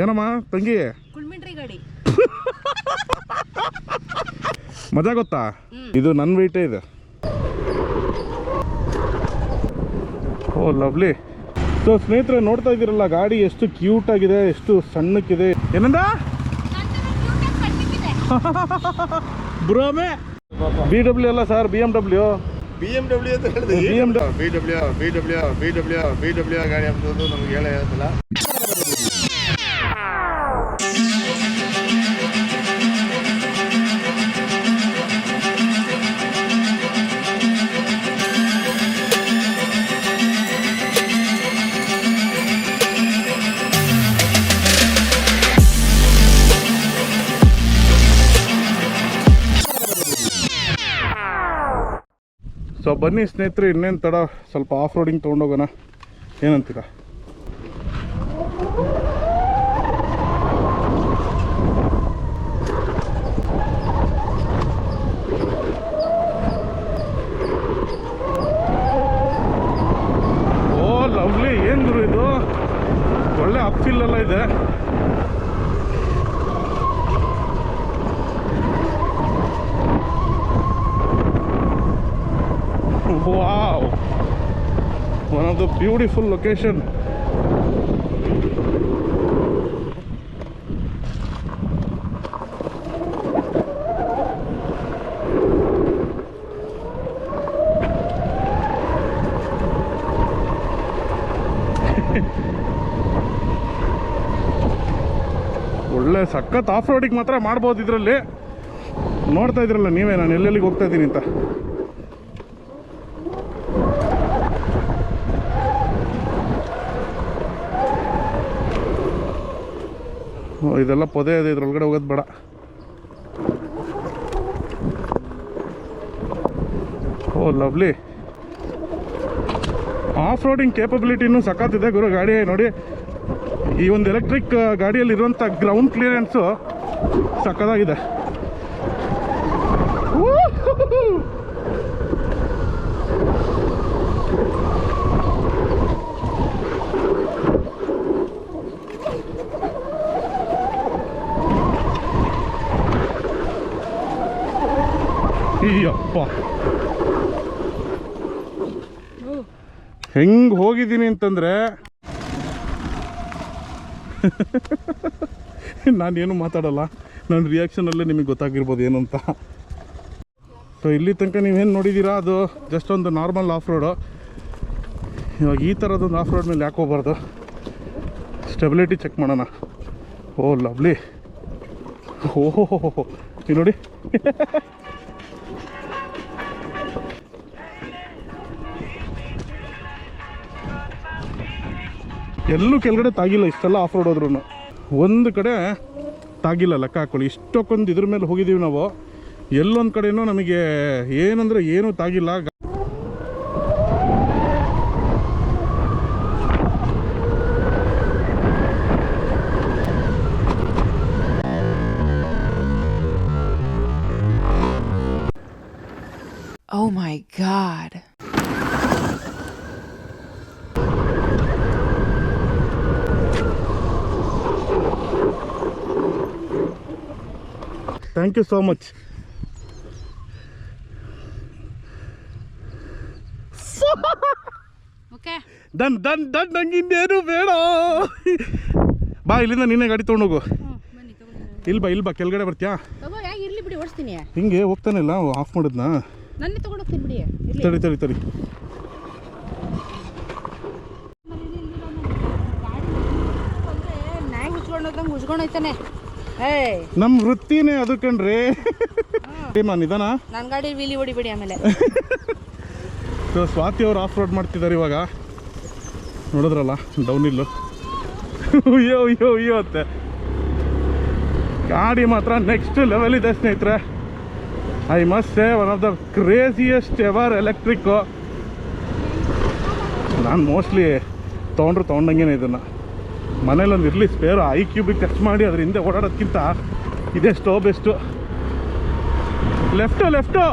ಏನಮ್ಮ ತಂಗಿ? ಕುಳ್ಮಿಂಟ್ರಿ ಗಾಡಿ. ಮಜಾ ಗೊತ್ತಾ? ಇದು ನನ್ನ ವೆಯ್ಟೇ ಇದು. ಓ ಲವ್ಲಿ. ಸೊ ಸ್ನೇಹಿತರೆ ನೋಡ್ತಾ ಇದ್ದೀರಲ್ಲ ಗಾಡಿ ಎಷ್ಟು ಕ್ಯೂಟ್ ಆಗಿದೆ ಎಷ್ಟು ಸಣ್ಣಕ್ಕಿದೆ. ಏನಂದ? ಬ್ರೋಮೆ ಬಿ ಡಬ್ಲ್ಯೂ ಅಲ್ಲ sir B M W B M W ಅಂತ ಹೇಳಿದೆ. BMW. B W B W B W B W ಗಾಡಿ ಅಂತ ನಮ್ಗೆ ಹೇಳೇ ಇರೋದಿಲ್ಲ ಸೊ ಬನ್ನಿ ಸ್ನೇಹಿತರೆ ಇನ್ನೇನು ತಡ ಸ್ವಲ್ಪ ಆಫ್ ರೋಡಿಂಗ್ ತೊಗೊಂಡೋಗೋಣ. ಏನಂತೀರಾ ಓ ಲವ್ಲಿ ಏನು ಗುರು ಇದು ಒಳ್ಳೆ ಅಪ್ಫಿಲ್ ಎಲ್ಲ ಇದೆ Wow! One beautiful location. ಒಳ್ಳೆ ಸಖತ್ ಆಫ್ ರೋಡಿಗೆ ಮಾತ್ರ ಮಾಡ್ಬೋದು ಇದರಲ್ಲಿ. ನೋಡ್ತಾ ಇದ್ರಲ್ಲ ನೀವೇ, ನಾನು ಎಲ್ಲೆಲ್ಲಿಗೆ ಹೋಗ್ತಾ ಇದ್ದೀನಿ ಅಂತ. ಇದೆಲ್ಲ ಪೊದೆ ಇದೆ, ಇದ್ರೊಳಗಡೆ ಹೋಗೋದು ಬೇಡ. Oh, lovely. ಆಫ್ ರೋಡಿಂಗ್ ಕೇಪಬಿಲಿಟಿನೂ ಸಖತ್ತಿದೆ ಗುರು, ಗಾಡಿ ನೋಡಿ. ಈ ಒಂದು ಎಲೆಕ್ಟ್ರಿಕ್ ಗಾಡಿಯಲ್ಲಿ ಇರುವಂಥ ಗ್ರೌಂಡ್ ಕ್ಲಿಯರೆನ್ಸು ಸಕ್ಕದಾಗಿದೆ ಅಯ್ಯಪ್ಪ. ಹೆಂಗೆ ಹೋಗಿದ್ದೀನಿ ಅಂತಂದ್ರೆ ನಾನೇನು ಮಾತಾಡಲ್ಲ. ನನ್ನ ರಿಯಾಕ್ಷನಲ್ಲೇ ನಿಮಗೆ ಗೊತ್ತಾಗಿರ್ಬೋದು ಏನು ಅಂತ ಸೊ ಇಲ್ಲಿ ತನಕ ನೀವೇನು ನೋಡಿದ್ದೀರಾ ಅದು ಜಸ್ಟ್ ಒಂದು ನಾರ್ಮಲ್ ಆಫ್ ರೋಡು ಇವಾಗ ಈ ಥರದೊಂದು ಆಫ್ ರೋಡ್ ಮೇಲೆ ಯಾಕೆ ಹೋಗ್ಬಾರ್ದು? ಸ್ಟೆಬಿಲಿಟಿ ಚೆಕ್ ಮಾಡೋಣ. Oh, lovely. ಓಹೋ ನೋಡಿ. ಎಲ್ಲೂ ಕೆಳಗಡೆ ತಾಗಿಲ್ಲ, ಇಷ್ಟೆಲ್ಲ ಆಫ್ ರೋಡ್ ಹೋದ್ರೂ ಒಂದು ಕಡೆ ತಾಗಿಲ್ಲ ಲೆಕ್ಕ ಹಾಕೊಳ್ಳಿ. ಇಷ್ಟಕ್ಕೊಂದು ಇದ್ರ ಮೇಲೆ ಹೋಗಿದ್ದೀವಿ ನಾವು. ಎಲ್ಲೊಂದು ಕಡೆಯೂ ನಮಗೆ ಏನಂದ್ರೆ ಏನೂ ತಾಗಿಲ್ಲ. Oh my god. Thank you so much Okay. Done done done ನಂಗೆ ಇನ್ನೇನು ಬೇಡ ಬಾ ಇಲ್ಲಿಂದ ನೀನೇ ಗಾಡಿ ತೊಗೊಂಡೋಗು ಇಲ್ಲಿ ಬಾ ಇಲ್ಲಿ ಬಾ ಕೆಳಗಡೆ ಬರ್ತೀಯಾ? ಹಿಂಗೆ ಹೋಗ್ತಾನೆ ಇಲ್ಲ ಆಫ್ ಮಾಡಿದ್ನಾ? ನನ್ನೇ ತಡಿ ತಡಿ ತಡಿ. ನಾಯಿ ಹುಚ್ಕೊಂಡು ನಮ್ಮ ವೃತ್ತಿನೇ ಅದು ಕಣ್ರಿ. ನಿಧಾನ. ನನ್ನ ಗಾಡಿ ವೀಲಿ ಹೊಡಿಬೇಡಿ ಆಮೇಲೆ. ಸೊ ಸ್ವಾತಿ ಅವ್ರು ಆಫ್ ರೋಡ್ ಮಾಡ್ತಿದ್ದಾರೆ ಇವಾಗ. ನೋಡಿದ್ರಲ್ಲ ಡೌನ್ ಇಲ್ಲು ಅಯ್ಯೋ ಅಯ್ಯೋ ಅಯ್ಯೋ ಅತ್ತೆ. ಗಾಡಿ ಮಾತ್ರ ನೆಕ್ಸ್ಟ್ ಲೆವೆಲ್ ಇದೆ ಸ್ನೇಹಿತರೆ. I must say one of the craziest ever electric ನಾನು ಮೋಸ್ಟ್ಲಿ ತೊಗೊಂಡ್ರು ತೊಗೊಂಡಂಗೆ ಇದನ್ನು. ಮನೇಲಿ ಒಂದು ಇರಲಿ ಸ್ಪೇರ್ ಐ ಕ್ಯೂಬಿಗೆ ಟಚ್ ಮಾಡಿ ಅದ್ರ ಹಿಂದೆ ಓಡಾಡೋದ್ಕಿಂತ ಇದೆಷ್ಟೋ ಬೆಸ್ಟು ಲೆಫ್ಟು ಲೆಫ್ಟು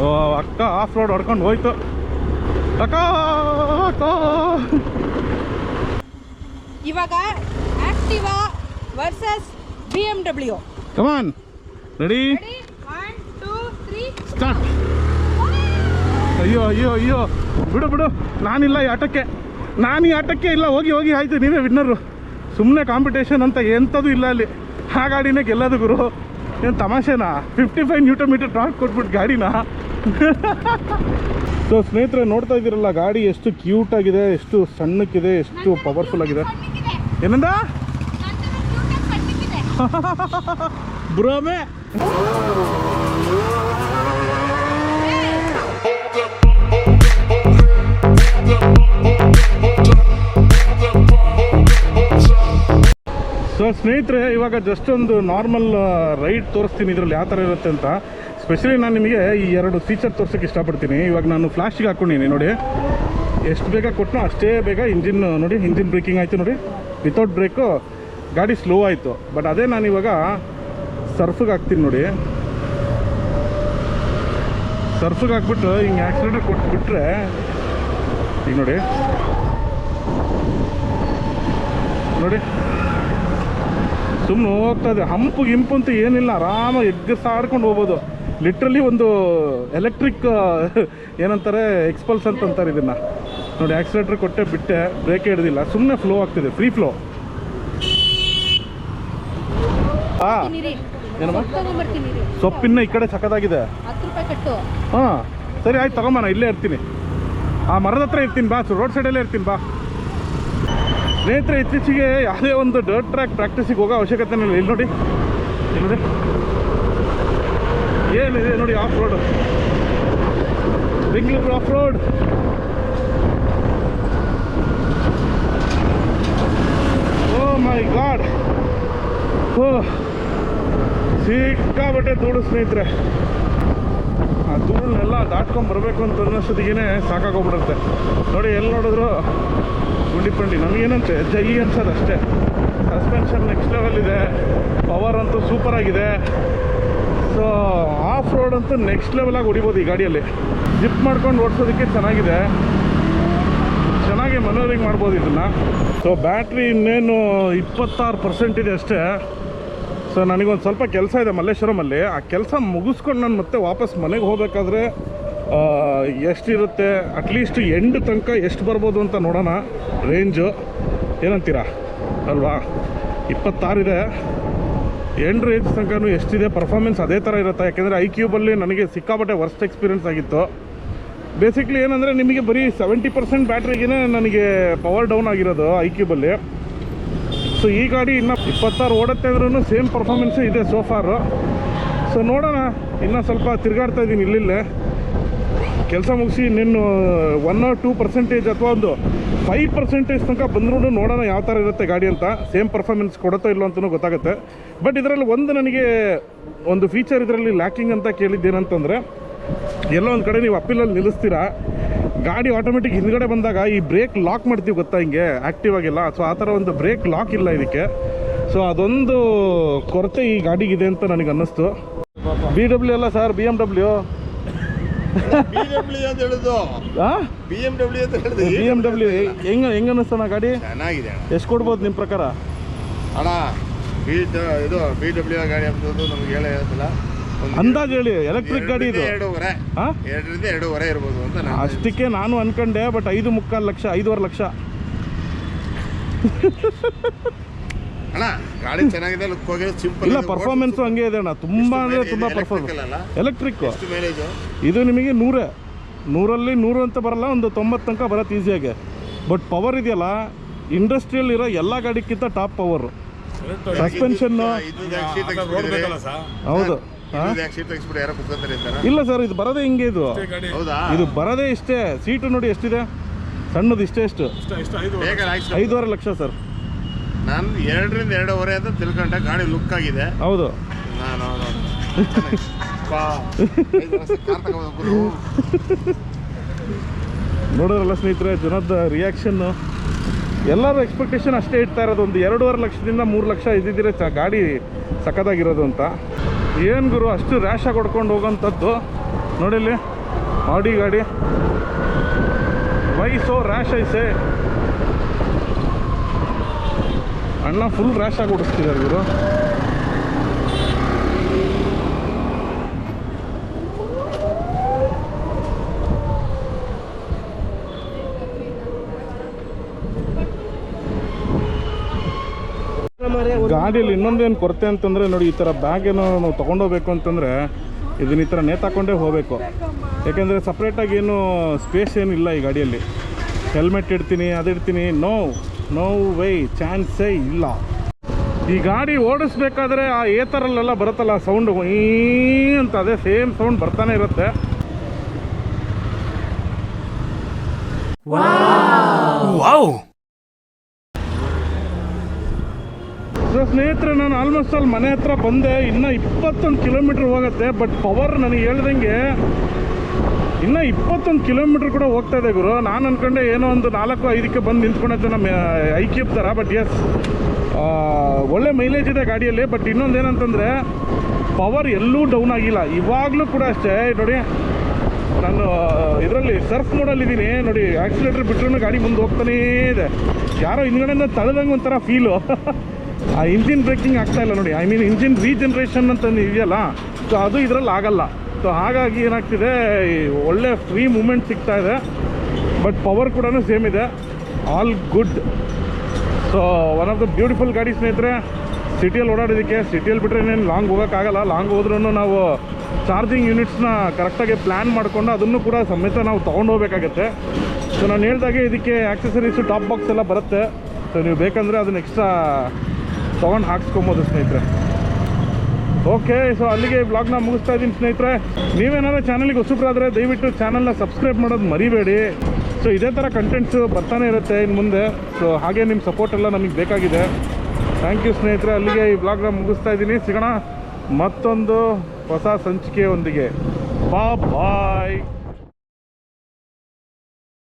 ಓ ಅಕ್ಕ ಆಫ್ ರೋಡ್ ಹೊಡ್ಕೊಂಡು ಹೋಯ್ತು. ಅಕ್ಕ ಅಕ್ಕ. ಇವಾಗ Activa versus B M W come on ready one two three start ಅಯ್ಯೋ ಅಯ್ಯೋ ಅಯ್ಯೋ. ಬಿಡು ಬಿಡು. ನಾನಿಲ್ಲ ಈ ಆಟಕ್ಕೆ. ನಾನು ಈ ಆಟಕ್ಕೆ ಇಲ್ಲ ಹೋಗಿ ಹೋಗಿ ಆಯ್ತು ನೀವೇ ವಿನ್ನರು. ಸುಮ್ಮನೆ ಕಾಂಪಿಟೇಷನ್ ಅಂತ ಎಂಥದ್ದು ಇಲ್ಲ ಅಲ್ಲಿ. ಆ ಗಾಡಿನೇ ಗೆಲ್ಲೋದು ಗುರು. ಏನು ತಮಾಷೆನಾ? Fifty five newton meter torque ಕೊಟ್ಬಿಟ್ಟು ಗಾಡಿನ? ಸೊ ಸ್ನೇಹಿತರೆ ನೋಡ್ತಾ ಇದ್ದೀರಲ್ಲ ಗಾಡಿ ಎಷ್ಟು ಕ್ಯೂಟ್ ಆಗಿದೆ ಎಷ್ಟು ಸಣ್ಣಕ್ಕಿದೆ ಎಷ್ಟು ಪವರ್ಫುಲ್ ಆಗಿದೆ. ಏನಂದ? ಬ್ರೋಮೆ ಸ್ನೇಹಿತರೆ, ಇವಾಗ ಜಸ್ಟ್ ಒಂದು ನಾರ್ಮಲ್ ರೈಡ್ ತೋರಿಸ್ತೀನಿ ಇದರಲ್ಲಿ ಯಾವ ಥರ ಇರುತ್ತೆ ಅಂತ. ಸ್ಪೆಷಲಿ ನಾನು ನಿಮಗೆ ಈ ಎರಡು ಫೀಚರ್ ತೋರ್ಸೋಕ್ಕೆ ಇಷ್ಟಪಡ್ತೀನಿ. ಇವಾಗ ನಾನು ಫ್ಲಾಶಿಗೆ ಹಾಕ್ಕೊಂಡಿನಿ ನೋಡಿ. ಎಷ್ಟು ಬೇಗ ಕೊಟ್ಟನೋ ಅಷ್ಟೇ ಬೇಗ ಇಂಜಿನ್ ನೋಡಿ ಇಂಜಿನ್ ಬ್ರೇಕಿಂಗ್ ಆಯಿತು, ನೋಡಿ. ವಿತೌಟ್ ಬ್ರೇಕು ಗಾಡಿ ಸ್ಲೋ ಆಯಿತು. ಬಟ್ ಅದೇ ನಾನು ಇವಾಗ ಸರ್ಫಿಗೆ ಹಾಕ್ತೀನಿ, ನೋಡಿ. ಸರ್ಫಿಗೆ ಹಾಕ್ಬಿಟ್ಟು ಹಿಂಗೆ ಆ್ಯಕ್ಸಿಡೆಂಟ್ ಕೊಟ್ಬಿಟ್ರೆ, ಈಗ ನೋಡಿ. ನೋಡಿ. ಸುಮ್ಮನೆ ಹೋಗ್ತಾ ಇದೆ ಹಂಪು ಗಿಂಪು ಅಂತ ಏನಿಲ್ಲ ಆರಾಮಾಗಿ ಎಗ್ಗಸಾಡ್ಕೊಂಡು ಹೋಗ್ಬೋದು. ಲಿಟ್ರಲಿ ಒಂದು ಎಲೆಕ್ಟ್ರಿಕ್ ಏನಂತಾರೆ ಎಕ್ಸ್ಪಲ್ಸ್ ಅಂತ ಅಂತಾರೆ ಇದನ್ನು. ನೋಡಿ ಆಕ್ಸಿಲೇಟ್ರ್ ಕೊಟ್ಟೆ ಬಿಟ್ಟೆ ಬ್ರೇಕ್ ಹಿಡ್ದಿಲ್ಲ. ಸುಮ್ಮನೆ ಫ್ಲೋ ಆಗ್ತಿದೆ ಫ್ರೀ ಫ್ಲೋ ಹಾಂ ಏನಮ್ಮ? ಸೊಪ್ಪಿನ್ನ ಈ ಕಡೆ ಸಖತ್ತಾಗಿದೆ. ಹತ್ತು ರೂಪಾಯಿ ಕಟ್ಟು. ಹಾಂ ಸರಿ ಆಯ್ತು ತಗೊಂಬ ಇಲ್ಲೇ ಇರ್ತೀನಿ. ಆ ಮರದ ಹತ್ರ ಇರ್ತೀನಿ ಬಾ ರೋಡ್ ಸೈಡಲ್ಲೇ ಇರ್ತೀನಿ ಬಾ. ಸ್ನೇಹಿತರೆ, ಇತ್ತೀಚೆಗೆ ಯಾವುದೇ ಒಂದು ಡರ್ಟ್ ಟ್ರ್ಯಾಕ್ ಪ್ರಾಕ್ಟೀಸಿಗೆ ಹೋಗೋ ಅವಶ್ಯಕತೆ ಇಲ್ಲ. ಇಲ್ಲಿ ನೋಡಿ. ನೋಡಿ. ಏನಿದೆ ನೋಡಿ off road Bengaluru off road oh my god. Oh. ಸಿಕ್ಕಾಬಟ್ಟೆ ಧೂಳು ಸ್ನೇಹಿತರೆ. ಆ ಧೂಳನ್ನೆಲ್ಲ ದಾಟ್ಕೊಂಡು ಬರಬೇಕು ಅಂತ ಅನ್ನೋಷ್ಟೊತ್ತಿಗೆ ಸಾಕಾಗೋಗ್ಬಿಡುತ್ತೆ ನೋಡಿ, ಎಲ್ಲಿ ನೋಡಿದ್ರು ಗುಂಡಿ ಪಂಡಿ ನಮಗೇನಂತೆ ಜೈ ಅನ್ಸೋದು ಅಷ್ಟೇ ಸಸ್ಪೆನ್ಷನ್ ನೆಕ್ಸ್ಟ್ ಲೆವೆಲ್ ಇದೆ. ಪವರ್ ಅಂತೂ ಸೂಪರ್ ಆಗಿದೆ. ಸೊ ಆಫ್ ರೋಡ್ ಅಂತೂ ನೆಕ್ಸ್ಟ್ ಲೆವೆಲಾಗಿ ಹೊಡಿಬೋದು ಈ ಗಾಡಿಯಲ್ಲಿ. ಜಿಪ್ ಮಾಡ್ಕೊಂಡು ಓಡಿಸೋದಕ್ಕೆ ಚೆನ್ನಾಗಿದೆ. ಚೆನ್ನಾಗಿ ಮನೋರಿಂಗ್ ಮಾಡ್ಬೋದು ಇದನ್ನು. ಸೊ ಬ್ಯಾಟ್ರಿ ಇನ್ನೇನು ಇಪ್ಪತ್ತಾರು ಪರ್ಸೆಂಟ್ ಇದೆ ಅಷ್ಟೇ. ಸೊ ನನಗೊಂದು ಸ್ವಲ್ಪ ಕೆಲಸ ಇದೆ ಮಲ್ಲೇಶ್ವರಮಲ್ಲಿ ಆ ಕೆಲಸ ಮುಗಿಸ್ಕೊಂಡು ನಾನು ಮತ್ತೆ ವಾಪಸ್ ಮನೆಗೆ ಹೋಗಬೇಕಾದ್ರೆ ಎಷ್ಟಿರುತ್ತೆ? ಅಟ್ಲೀಸ್ಟ್ ಎಂಡ್ ತನಕ ಎಷ್ಟು ಬರ್ಬೋದು ಅಂತ ನೋಡೋಣ. ರೇಂಜು ಏನಂತೀರಾ? ಅಲ್ವಾ? ಇಪ್ಪತ್ತಾರಿದೆ ಎಂಡ್ ರೇಂಜ್ ತನಕನೂ ಎಷ್ಟಿದೆ? ಪರ್ಫಾರ್ಮೆನ್ಸ್ ಅದೇ ಥರ ಇರುತ್ತೆ. ಯಾಕೆಂದರೆ ಐ ಕ್ಯೂಬಲ್ಲಿ ನನಗೆ ಸಿಕ್ಕಾಪಟ್ಟೆ ವರ್ಸ್ಟ್ ಎಕ್ಸ್ಪೀರಿಯನ್ಸ್ ಆಗಿತ್ತು. ಬೇಸಿಕ್ಲಿ ಏನಂದರೆ ನಿಮಗೆ ಬರೀ ಸೆವೆಂಟಿ ಪರ್ಸೆಂಟ್ ಬ್ಯಾಟ್ರಿಗೇ ನನಗೆ ಪವರ್ ಡೌನ್ ಆಗಿರೋದು ಐ ಕ್ಯೂಬಲ್ಲಿ ಸೊ ಈ ಗಾಡಿ ಇನ್ನು ಇಪ್ಪತ್ತಾರು ಓಡುತ್ತೆ ಅಂದ್ರೂ ಸೇಮ್ ಪರ್ಫಾರ್ಮೆನ್ಸು ಇದೆ ಸೋಫಾರು ಸೊ ನೋಡೋಣ. ಇನ್ನೂ ಸ್ವಲ್ಪ ತಿರುಗಾಡ್ತಾ ಇದ್ದೀನಿ ಇಲ್ಲಿಲ್ಲೇ. ಕೆಲಸ ಮುಗಿಸಿ ನಿನ್ನ ಒನ್ ಆರ್ ಟೂ ಪರ್ಸೆಂಟೇಜ್ ಅಥವಾ ಒಂದು ಫೈವ್ ಪರ್ಸೆಂಟೇಜ್ ತನಕ ಬಂದ್ರೂ ನೋಡೋಣ ಯಾವ ಥರ ಇರುತ್ತೆ ಗಾಡಿ ಅಂತ. ಸೇಮ್ ಪರ್ಫಾರ್ಮೆನ್ಸ್ ಕೊಡುತ್ತೋ ಇಲ್ಲೋ ಅಂತಲೂ ಗೊತ್ತಾಗುತ್ತೆ. ಬಟ್ ಇದರಲ್ಲಿ ಒಂದು ನನಗೆ ಒಂದು ಫೀಚರ್ ಇದರಲ್ಲಿ ಲ್ಯಾಕಿಂಗ್ ಅಂತ ಕೇಳಿದ್ದೇನಂತಂದರೆ, ಎಲ್ಲೋ ಒಂದು ಕಡೆ ನೀವು ಅಪ್ಪಿಲಲ್ಲಿ ನಿಲ್ಲಿಸ್ತೀರಾ, ಗಾಡಿ ಆಟೋಮೆಟಿಕ್ ಹಿಂದ್ಗಡೆ ಬಂದಾಗ ಈ ಬ್ರೇಕ್ ಲಾಕ್ ಮಾಡ್ತೀವಿ ಗೊತ್ತಾ ಹಿಂಗೆ ಆ್ಯಕ್ಟಿವ್ ಆಗಿಲ್ಲ. ಸೊ ಆ ಥರ ಒಂದು ಬ್ರೇಕ್ ಲಾಕ್ ಇಲ್ಲ ಇದಕ್ಕೆ. ಸೊ ಅದೊಂದು ಕೊರತೆ ಈ ಗಾಡಿಗಿದೆ ಅಂತ ನನಗೆ ಅನ್ನಿಸ್ತು. ಬಿ ಡಬ್ಲ್ಯೂ ಅಲ್ಲ ಸರ್ ಬಿ ಎಂ ಡಬ್ಲ್ಯೂ ಅಂತ ಹೇಳುದು. ಬಿ ಎಂ ಡಬ್ಲ್ಯೂ ಅಂತ ಹೇಳುದು. ಬಿ ಎಂ ಡಬ್ಲ್ಯೂ ಹೆಂಗೆ ಹೆಂಗೆ ಅನ್ನಿಸ್ತಣ್ಣ ಗಾಡಿ? ಚೆನ್ನಾಗಿದೆ ಎಷ್ಟು ಕೊಡ್ಬೋದು ನಿಮ್ಮ ಪ್ರಕಾರ? ಅಣ್ಣ ಬಿ ಇದು ಬಿ ಡಬ್ಲ್ಯೂ ಗಾಡಿ ಅಂತದ್ದು ನಮ್ಗೆ ಹೇಳೇ ಹೇಳ್ತಿಲ್ಲ ಅಂದಾಜು ಹೇಳಿ ಎಲೆಕ್ಟ್ರಿಕ್ ಗಾಡಿ ಇದು. ಎರಡರಿಂದ ಎರಡೂವರೆ. ಇರ್ಬೋದು ಅಂತ ಅಷ್ಟಕ್ಕೆ ನಾನು ಅನ್ಕೊಂಡೆ ಬಟ್ ಐದು ಮುಕ್ಕಾಲು ಲಕ್ಷ ಐದೂವರೆ ಲಕ್ಷ. ಅಣ್ಣ ಗಾಡಿ ಚೆನ್ನಾಗಿದೆ ಲುಕ್ ಹೋಗಿ ಸಿಂಪಲ್ ಇಲ್ಲ ಪರ್ಫಾರ್ಮೆನ್ಸು ಹಂಗೆ ಇದೆ ಅಣ್ಣ. ತುಂಬಾ ಅಂದ್ರೆ ತುಂಬ ಪರ್ಫಾರ್ಮೆನ್ಸ್ ಎಲೆಕ್ಟ್ರಿಕ್ ಇದು ನಿಮಗೆ ನೂರೇ. ನೂರಲ್ಲಿ ನೂರು ಅಂತ ಬರಲ್ಲ ಒಂದು ತೊಂಬತ್ತು ತನಕ ಬರತ್ತೆ ಈಸಿಯಾಗಿ ಬಟ್ ಪವರ್ ಇದೆಯಲ್ಲ ಇಂಡಸ್ಟ್ರಿಯಲ್ ಇರೋ ಎಲ್ಲ ಗಾಡಿಗಿಂತ ಟಾಪ್ ಪವರ್ ಸಸ್ಪೆನ್ಷನ್ನು ಇದು ಸೀಟ್ ತೆಗಿಸ್ಬಿಟ್ಟಿದ್ರೆ ಹೌದು. ಇಲ್ಲ ಸರ್ ಇದು ಬರದೇ ಹಿಂಗೆ ಇದು. ಹೌದಾ? ಇದು ಬರದೇ ಇಷ್ಟೇ. ಸೀಟು ನೋಡಿ ಎಷ್ಟಿದೆ? ಸಣ್ಣದು ಇಷ್ಟೇ ಎಷ್ಟು? ಐದೂವರೆ ಲಕ್ಷ ಸರ್. ನಾನು ಎರಡರಿಂದ ಎರಡೂವರೆ ಅಂತ ತಿಳ್ಕೊಂಡೆ ಗಾಡಿ ಲುಕ್ ಆಗಿದೆ. ಹೌದು. ನಾನು ನೋಡೋರಲ್ಲ ಸ್ನೇಹಿತರೆ ಜನದ ರಿಯಾಕ್ಷನ್ನು ಎಲ್ಲರೂ ಎಕ್ಸ್ಪೆಕ್ಟೇಷನ್ ಅಷ್ಟೇ ಇಡ್ತಾ ಇರೋದು. ಒಂದು ಎರಡೂವರೆ ಲಕ್ಷದಿಂದ ಮೂರು ಲಕ್ಷ ಇದ್ದಿದ್ರೆ ಚ ಗಾಡಿ ಸಖತ್ತಾಗಿರೋದು ಅಂತ. ಏನು ಗುರು ಅಷ್ಟು ರ್ಯಾಶಾಗಿ ಹೊಡ್ಕೊಂಡು ಹೋಗೋಂಥದ್ದು. ನೋಡಿಲ್ಲಿ ಆಡಿ ಗಾಡಿ. ವೈಸೋ ರ್ಯಾಶ್ ಐಸೆ ಅಣ್ಣ ಫುಲ್ ರ್ಯಾಶ್ ಆಗಿ ಓಡಿಸ್ತಿದ್ದಾರೆ ಗುರು. ಗಾಡಿಯಲ್ಲಿ ಇನ್ನೊಂದೇನು ಕೊರತೆ ಅಂತಂದರೆ ನೋಡಿ, ಈ ಥರ ಬ್ಯಾಗ್ ಏನೋ ನಾವು ತೊಗೊಂಡೋಗ್ಬೇಕು ಅಂತಂದರೆ ಇದನ್ನ ಈ ಥರ ನೇತಾಕೊಂಡೇ ಹೋಗಬೇಕು. ಯಾಕೆಂದರೆ ಸಪ್ರೇಟಾಗಿ ಏನು ಸ್ಪೇಸ್ ಏನಿಲ್ಲ ಈ ಗಾಡಿಯಲ್ಲಿ. ಹೆಲ್ಮೆಟ್ ಇಡ್ತೀನಿ, ಅದಿಡ್ತೀನಿ ನೋ ನೋ ವೇ ಚಾನ್ಸೇ ಇಲ್ಲ. ಈ ಗಾಡಿ ಓಡಿಸ್ಬೇಕಾದ್ರೆ ಆ ಏತರಲ್ಲೆಲ್ಲ ಬರುತ್ತಲ್ಲ ಸೌಂಡು ಈ ಅಂತ ಅದೇ ಸೇಮ್ ಸೌಂಡ್ ಬರ್ತಾನೆ ಇರುತ್ತೆ. ಸೊ ಸ್ನೇಹಿತರೆ ನಾನು ಆಲ್ಮೋಸ್ಟ್ ಅಲ್ಲಿ ಮನೆ ಹತ್ರ ಬಂದೆ. ಇನ್ನೂ ಇಪ್ಪತ್ತೊಂದು ಕಿಲೋಮೀಟ್ರ್ ಹೋಗುತ್ತೆ ಬಟ್ ಪವರ್ ನನಗೆ ಹೇಳ್ದಂಗೆ ಇನ್ನೂ ಇಪ್ಪತ್ತೊಂದು ಕಿಲೋಮೀಟ್ರ್ ಕೂಡ ಹೋಗ್ತಾ ಇದೆ ಗುರು. ನಾನು ಅಂದ್ಕೊಂಡೆ ಏನೋ ಒಂದು ನಾಲ್ಕು, ಐದಕ್ಕೆ ಬಂದು ನಿಂತ್ಕೊಂಡೈತೆ ನಮ್ಮ ಐಕ್ಯೂಬ್ ಥರ ಬಟ್ ಎಸ್ ಒಳ್ಳೆ ಮೈಲೇಜ್ ಇದೆ ಗಾಡಿಯಲ್ಲಿ ಬಟ್ ಇನ್ನೊಂದು ಏನಂತಂದರೆ ಪವರ್ ಎಲ್ಲೂ ಡೌನ್ ಆಗಿಲ್ಲ. ಇವಾಗಲೂ ಕೂಡ ಅಷ್ಟೇ, ನೋಡಿ, ನಾನು ಇದರಲ್ಲಿ ಸರ್ಫ್ ಮೋಡಲ್ಲಿದ್ದೀನಿ ನೋಡಿ ಆಕ್ಸಿಲೇಟರ್ ಬಿಟ್ಟರೂ ಗಾಡಿ ಮುಂದೆ ಹೋಗ್ತಾನೇ ಇದೆ. ಯಾರೋ ಹಿಂದ್ಗಡೆಯಿಂದ ತಳ್ದಂಗೆ ಒಂಥರ ಫೀಲು ಆ ಇಂಜಿನ್ ಬ್ರೇಕಿಂಗ್ ಆಗ್ತಾ ಇಲ್ಲ ನೋಡಿ. ಐ ಮೀನ್ ಇಂಜಿನ್ ರೀಜನ್ರೇಷನ್ ಅಂತ ಇದೆಯಲ್ಲ ಸೊ ಅದು ಇದರಲ್ಲಿ ಆಗಲ್ಲ. ಸೊ ಹಾಗಾಗಿ ಏನಾಗ್ತಿದೆ ಒಳ್ಳೆ ಫ್ರೀ ಮೂಮೆಂಟ್ ಸಿಗ್ತಾ ಇದೆ ಬಟ್ ಪವರ್ ಕೂಡ ಸೇಮ್ ಇದೆ. All good so one of the beautiful ಗಾಡಿ ಸ್ನೇಹಿತರೆ, ಸಿಟಿಯಲ್ಲಿ ಓಡಾಡೋದಕ್ಕೆ, ಸಿಟಿಯಲ್ಲಿ ಬಿಟ್ಟರೆ ಇನ್ನೇನು ಲಾಂಗ್ ಹೋಗೋಕ್ಕಾಗಲ್ಲ. ಲಾಂಗ್ ಹೋದ್ರೂ ನಾವು ಚಾರ್ಜಿಂಗ್ ಯೂನಿಟ್ಸ್ನ ಕರೆಕ್ಟಾಗಿ ಪ್ಲ್ಯಾನ್ ಮಾಡಿಕೊಂಡು ಅದನ್ನು ಕೂಡ ಸಮೇತ ನಾವು ತೊಗೊಂಡು ಹೋಗ್ಬೇಕಾಗತ್ತೆ. ಸೊ ನಾನು ಹೇಳ್ದಾಗೆ ಇದಕ್ಕೆ ಆ್ಯಕ್ಸಸರೀಸು ಟಾಪ್ ಬಾಕ್ಸ್ ಎಲ್ಲ ಬರುತ್ತೆ. ಸೊ ನೀವು ಬೇಕಂದರೆ ಅದನ್ನ ಎಕ್ಸ್ಟ್ರಾ ತೊಗೊಂಡು ಹಾಕ್ಸ್ಕೊಬೋದು ಸ್ನೇಹಿತರೆ. ಓಕೆ ಸೊ ಅಲ್ಲಿಗೆ ಬ್ಲಾಗ್ನ ಮುಗಿಸ್ತಾ ಇದ್ದೀನಿ ಸ್ನೇಹಿತರೆ. ನೀವೇನಾದ್ರೂ ಚಾನಲ್ಗೆ ಹೊಸಬ್ರಾದರೆ ದಯವಿಟ್ಟು ಚಾನಲ್ನ ಸಬ್ಸ್ಕ್ರೈಬ್ ಮಾಡೋದು ಮರಿಬೇಡಿ. ಸೊ ಇದೇ ಥರ ಕಂಟೆಂಟ್ಸು ಬರ್ತಾನೆ ಇರುತ್ತೆ ಇನ್ನು ಮುಂದೆ. ಸೊ ಹಾಗೆ ನಿಮ್ಮ ಸಪೋರ್ಟ್ ಎಲ್ಲ ನಮಗೆ ಬೇಕಾಗಿದೆ. ಥ್ಯಾಂಕ್ ಯು ಸ್ನೇಹಿತರೆ, ಅಲ್ಲಿಗೆ ಈ ಬ್ಲಾಗ್ನ ಮುಗಿಸ್ತಾ ಇದ್ದೀನಿ. ಸಿಗೋಣ ಮತ್ತೊಂದು ಹೊಸ ಸಂಚಿಕೆಯೊಂದಿಗೆ. ಬಾ ಬಾಯ್